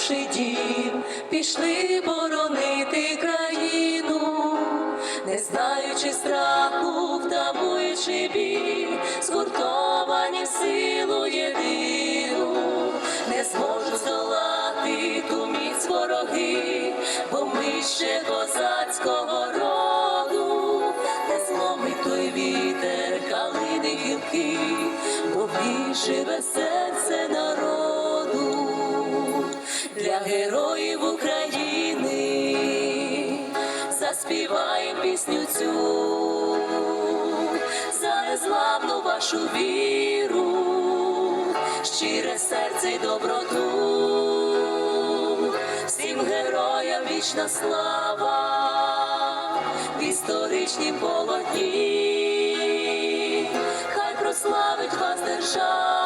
залишивши дім, пішли боронити країну, не знаючи страху, втамуючи біль, згуртовані силу єдину, не зможуть здолати ту міць вороги, бо ми ще козацького роду, не зломить той вітер, калини гілки, бо в ній живе серце народу для героїв України. Заспіваєм пісню цю за незламну вашу віру, щире серце й доброту, всім героям вічна слава в історичнім полотні, хай прославить вас держава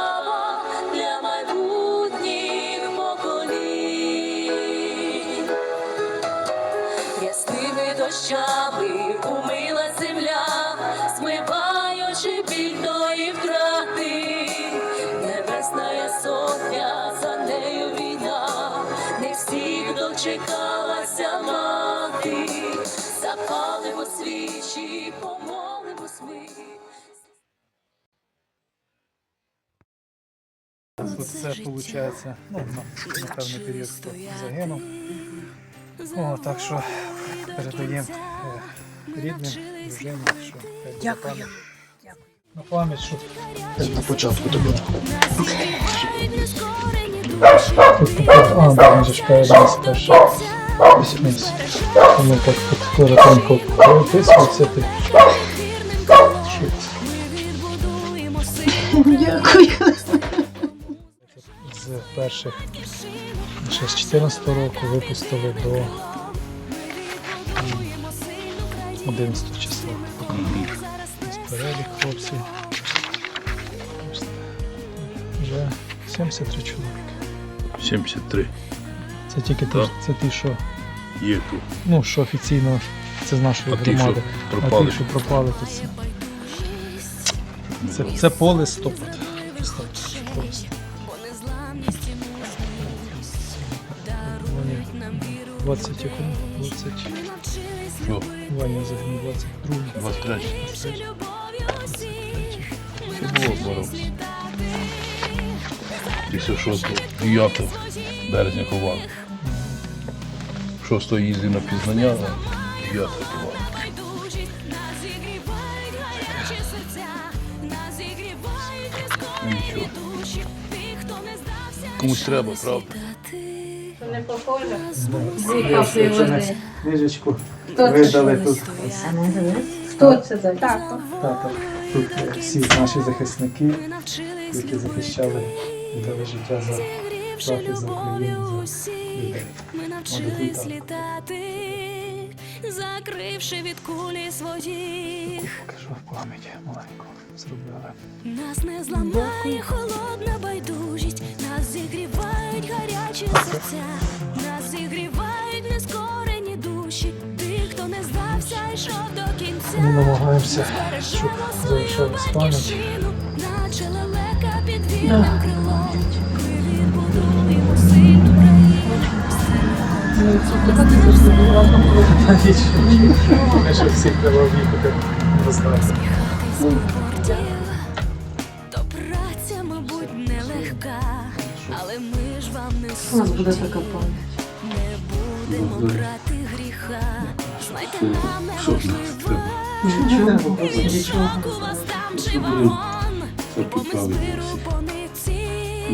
дощами умила земля, змиваючи біль тої втрати, небесна сотня, за нею війна, не всіх дочекалася мати, запалимо свічі, помолимось ми. Тут це виходить, ну, на, на певний період загинув. О, так що передаємо е, рідним, дружині, що пам'ять. На пам'ять, щоб на початку тобі. Тут така, а, да, він же ж передається теж. Тому так коротенько виписується ти. Дякую. з перших ще з 14 року випустили до 11 числа. Перелік хлопців. Ось Вже 73 чоловіки. 73 Це тільки ті, Так. це ті, що, є тут. ну, що офіційно це з нашої А ті, що громади. пропали? А ті, що пропали, то це. Це, це по листопад. Представте, по листопад. Вони 20 якому? 20. Що? Ваня загнув 22. 23 Це було здорово. Після 6 9 березня ховали. 6 їздив на пізнання, а 9 ховали. Ну, Нічого. Комусь треба, правда? Книжечку Хто це видали тут. Хто це за тато? Тата. Тут е, всі наші захисники, які захищали, віддали життя за захист за Україну, за людей. Ми навчились літати, закривши від кулі своїх. Покажу пам'ять маленьку зробили. Нас не зламає холодна байдужість, серця, нас зігрівають нескорені душі. Тих, хто не здався, йшов до кінця. Ми намагаємося, щоб залишалась пам'ять. наче лелека під вільним крилом. Ми відбудуємо сильну країну. Ми ж всіх треба в'їхати розказати. То але ми ж вам не У нас буде така пам'ять. Не будемо брати гріха. Знайте нам неможливо. Нічого, нічого. У вас там чи вагон, бо ми з Запікали миру всі. по нитці.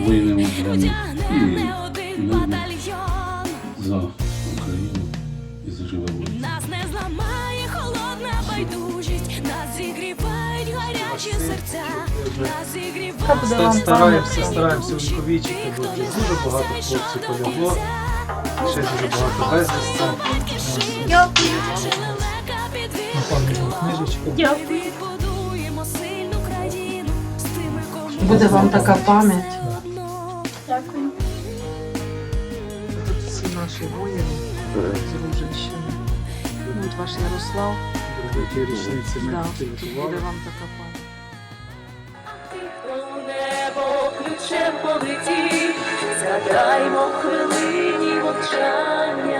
Вийдемо з вами Одягнемо не один батальйон. за Україну і за живе. Нас не зламає гарячі серця, нас Стараємося, стараємося увіковічити, бо вже дуже багато хлопців полягло, ще дуже багато тими, кому Буде вам така пам'ять. Дякую. Тут всі наші воїни з Ружинщини. Ну, от ваш Ярослав, буде вам така пам'ять. Ключем полетів, згадаймо хвилині мовчання.